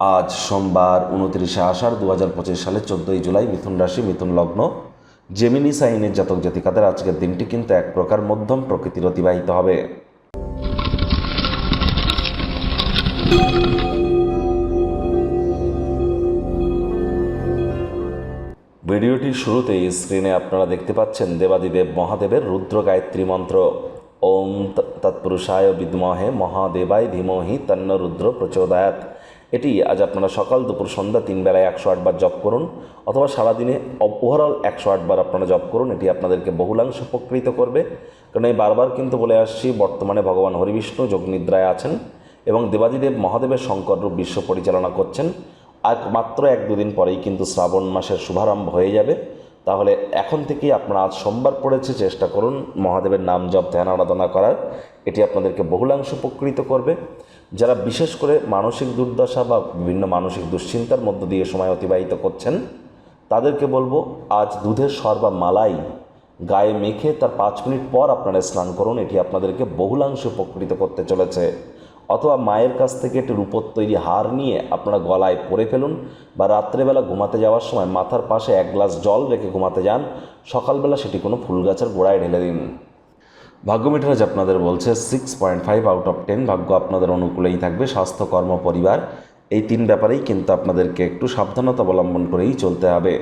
আজ সোমবার উনত্রিশে আষাঢ় দু হাজার পঁচিশ সালের চোদ্দোই জুলাই মিথুন রাশি, মিথুন লগ্ন। জেমিনি সাইনের জাতক জাতিকাদের আজকের দিনটি কিন্তু এক প্রকার মধ্যম প্রকৃতির অতিবাহিত হবে। ভিডিওটির শুরুতেই স্ক্রিনে আপনারা দেখতে পাচ্ছেন দেবাদিদেব মহাদেবের রুদ্র গায়ত্রী মন্ত্র। ওম তৎপুরুষায় বিদ্মহে মহাদেবায় ধীমহি তন্ন রুদ্র প্রচোদয়াত এটি আজ আপনারা সকাল দুপুর সন্ধ্যা তিন বেলায় একশো আটবার জপ করুন অথবা সারাদিনে ওভারঅল একশো আটবার আপনারা জপ করুন, এটি আপনাদেরকে বহুলাংশ উপকৃত করবে। কারণ এই বারবার কিন্তু বলে আসছি, বর্তমানে ভগবান হরিবিষ্ণু যোগনিদ্রায় আছেন এবং দেবাদিদেব মহাদেবের শঙ্কর রূপ বিশ্ব পরিচালনা করছেন। আর মাত্র এক দুদিন পরেই কিন্তু শ্রাবণ মাসের শুভারম্ভ হয়ে যাবে। তাহলে এখন থেকেই আপনারা আজ সোমবার পড়েছে, চেষ্টা করুন মহাদেবের নাম জপ, ধ্যান, আরাধনা করার। এটি আপনাদেরকে বহুলাংশ উপকৃত করবে। যারা বিশেষ করে মানসিক দুর্দশা বা বিভিন্ন মানসিক দুশ্চিন্তার মধ্য দিয়ে সময় অতিবাহিত করছেন, তাদেরকে বলব, আজ দুধের সর বা মালাই গায়ে মেখে তার পাঁচ মিনিট পর আপনারা স্নান করুন। এটি আপনাদেরকে বহুলাংশ উপকৃত করতে চলেছে। অথবা মায়ের কাছ থেকে একটি রূপোর তৈরি হার নিয়ে আপনারা গলায় পরে ফেলুন বা রাত্রেবেলা ঘুমাতে যাওয়ার সময় মাথার পাশে এক গ্লাস জল রেখে ঘুমাতে যান। সকালবেলা সেটি কোনো ফুল গাছের গোড়ায় ঢেলে দিন। ভাগ্য মিটারাজ আপনাদের বলছে six point five out of ten ভাগ্য আপনাদের অনুকূলেই থাকবে। স্বাস্থ্য, কর্ম, পরিবার এই তিন ব্যাপারেই কিন্তু আপনাদেরকে একটু সাবধানতা অবলম্বন করেই চলতে হবে।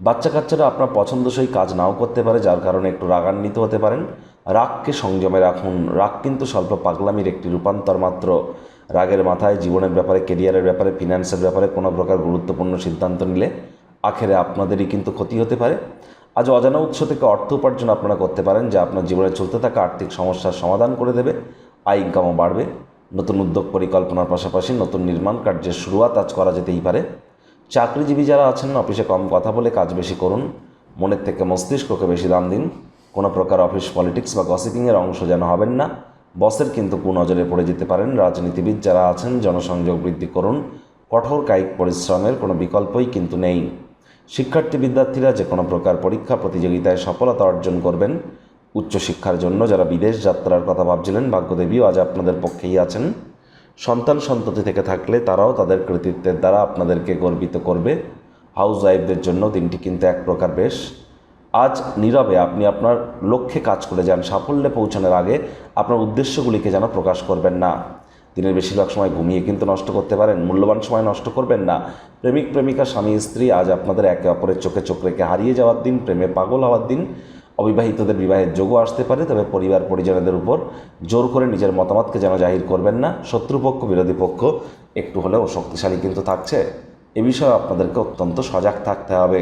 বাচ্চা কাচ্চারা আপনার পছন্দসই কাজ নাও করতে পারে, যার কারণে একটু রাগান্বিত হতে পারেন। রাগকে সংযমে রাখুন। রাগ কিন্তু স্বল্প পাগলামির একটি রূপান্তর মাত্র। রাগের মাথায় জীবনের ব্যাপারে, কেরিয়ারের ব্যাপারে, ফিনান্সের ব্যাপারে কোনো প্রকার গুরুত্বপূর্ণ সিদ্ধান্ত নিলে আখেরে আপনাদেরই কিন্তু ক্ষতি হতে পারে। আজ অজানা উৎস থেকে অর্থ উপার্জন আপনারা করতে পারেন, যা আপনার জীবনে চলতে থাকা আর্থিক সমস্যার সমাধান করে দেবে। আয়, ইনকামও বাড়বে। নতুন উদ্যোগ পরিকল্পনার পাশাপাশি নতুন নির্মাণ কার্যের শুরুয়াত আজ করা যেতেই পারে। চাকরিজীবী যারা আছেন, অফিসে কম কথা বলে কাজ বেশি করুন। মনের থেকে মস্তিষ্ককে বেশি দাম দিন। কোনো প্রকার অফিস পলিটিক্স বা গসিপিংয়ের অংশ যেন হবেন না। বসের কিন্তু কুনজরে পড়ে যেতে পারেন রাজনীতিবিদ যারা আছেন, জনসংযোগ বৃদ্ধি করুন। কঠোর কায়িক পরিশ্রমের কোনো বিকল্পই কিন্তু নেই। শিক্ষার্থী বিদ্যার্থীরা যে কোনো প্রকার পরীক্ষা প্রতিযোগিতায় সফলতা অর্জন করবেন। উচ্চশিক্ষার জন্য যারা বিদেশ যাত্রার কথা ভাবছিলেন, ভাগ্যদেবীও আজ আপনাদের পক্ষেই আছেন। সন্তান সন্ততি থেকে থাকলে তারাও তাদের কৃতিত্বের দ্বারা আপনাদেরকে গর্বিত করবে। হাউস ওয়াইফদের জন্য দিনটি কিন্তু এক প্রকার বেশ। আজ নীরবে আপনি আপনার লক্ষ্যে কাজ করে যান, সাফল্যে পৌঁছানোর আগে আপনার উদ্দেশ্যগুলিকে যেন প্রকাশ করবেন না। দিনের বেশিরভাগ সময় ঘুমিয়ে কিন্তু নষ্ট করতে পারেন, মূল্যবান সময় নষ্ট করবেন না। প্রেমিক, প্রেমিকা, স্বামী, স্ত্রী আজ আপনাদের একে অপরের চোখে চোখ রেখে হারিয়ে যাওয়ার দিন, প্রেমে পাগল হওয়ার দিন, অবিবাহিতদের বিবাহের যোগও আসতে পারে, তবে পরিবার, পরিজনদের উপর জোর করে নিজের মতামতকে যেন জাহির করবেন না। শত্রুপক্ষ, বিরোধী পক্ষ একটু হলেও শক্তিশালী কিন্তু থাকছে। এ বিষয়ে আপনাদেরকে অত্যন্ত সজাগ থাকতে হবে।